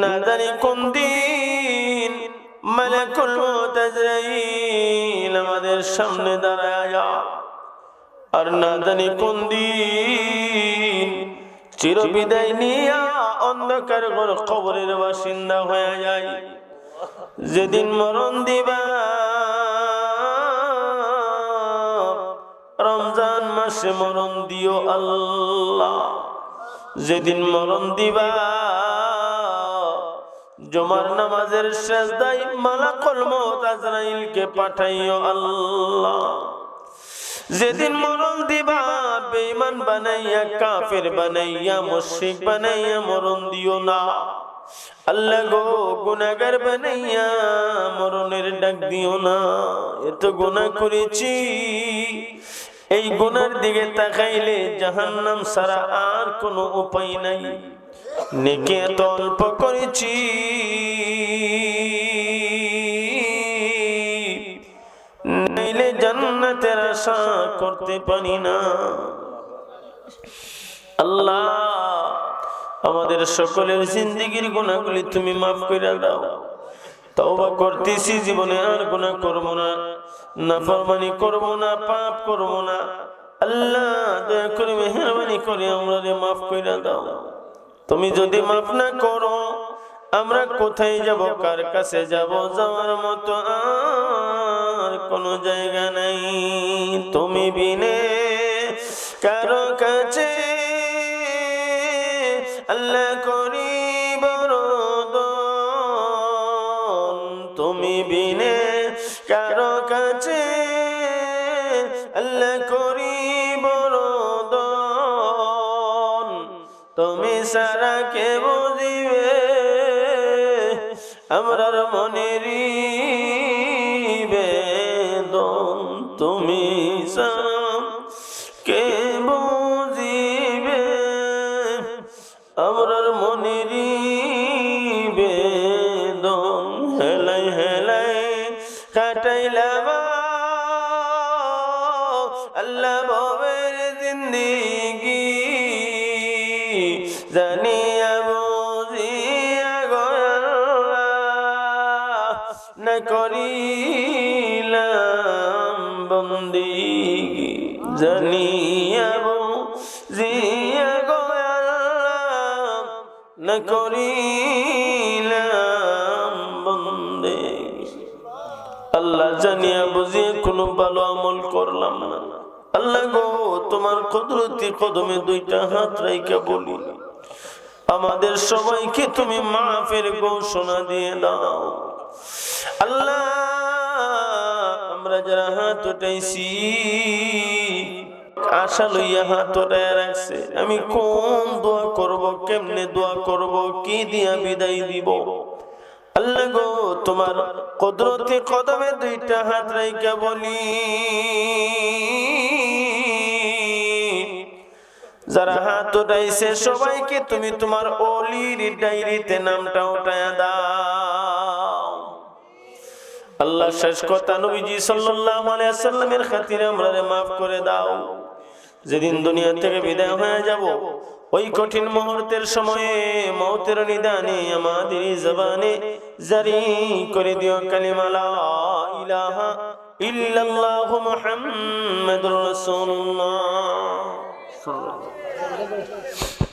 না কোন দিন মালাকুল মউত আজরাইল আমাদের সামনে দাঁড়ায়। আর না জানি কোন দিন চিরবিদায় নিয়া অন্ধকার ঘর কবরের বাসিন্দা হয়ে যায়। যেদিন মরণ দিবা, রমজান মাসে মরণ দিও আল্লাহ। যেদিন মরণ দিবা জমার নামাজের শেষ দাই মালাকুল মউত আজরাইলকে পাঠাইও আল্লাহ। যেদিন মরণ দিবা, বেঈমান বানাইয়া, কাফের বানাইয়া, মুশরিক বানাইয়া মরণ দিও না। আল্লাহ গো, গুনাহগার বানাইয়া মরণের ডাক দিও না। এত গুনাহ করেছি। এই গুনার দিকে তাকাইলে জাহান্নাম ছাড়া আর কোনো উপায় নাই। নেকে এত অল্প করেছি। নাইলে জান্নাতের আশা করতে পারি না। আল্লাহ, আমাদের সকলের জিন্দগির গুণাগুলি তুমি মাফ করে দাও। তওবা করতেছি, জীবনে আর গুনাহ করব না। নাফরমানি করব না, পাপ করব না। আল্লাহ, দয়া করে মেহরবানি করে আমরা মাফ করে দাও। তুমি যদি মাফ না করো, আমরা কোথায় যাব, কার কাছে যাব যাওয়ার মতো আর কোনো জায়গা নাই। তুমি বিনে কারও কাছে আল্লাহ করি তুমি বিনে কারও কাছে আল্লাহ করি বরদন সারা কে বুঝিবে আমরার মনেরই বেদন তুমি সারা কে বুঝিবে? আমরার মনেরই বেদন হেলাই হেলাই কাটাইলাম আল্লাহ ভবের জিন্দিগি জানিয়া বুঝিয়া না করিলাম বন্দিগি জানিয়া বুঝিয়া না করিলাম বন্দিগি আল্লাহ জানিয়া বুঝিয়ে কোনো ভালো আমল করলাম না। আল্লাহ গো, তোমার কুদরতি কদমে দুইটা হাত রাইকা বলি। আমাদের সবাইকে তুমি মাফের ঘোষণা দিয়ে দাও। আল্লাহ, আমরা যারা হাত উঠাইছি, আশা লইয়া হাত রাখছে। আমি কোন দোয়া করব, কেমনে দোয়া করব, কি দিয়া বিদায় দিব? আল্লাহ গো, তোমার কুদরতি কদমে দুইটা হাত রাইকা বলি। যারা হাত উঠাইছে সবাইকে তুমি তোমার অলির ডায়েরিতে নামটা উঠায়া দাও। আল্লাহ শেষ কথা নবীজি সাল্লাল্লাহু আলাইহি সাল্লামের খাতিরে আমরা মাফ করে দাও। যেদিন দুনিয়া থেকে বিদায় হয়ে যাব, ওই কঠিন মুহূর্তের সময়ে মৌতের নিদানে আমাদের জবানে জারি করে দিও কালিমা, লা ইলাহা ইল্লাল্লাহু মুহাম্মাদুর রাসূলুল্লাহ। রাসুল্লাহ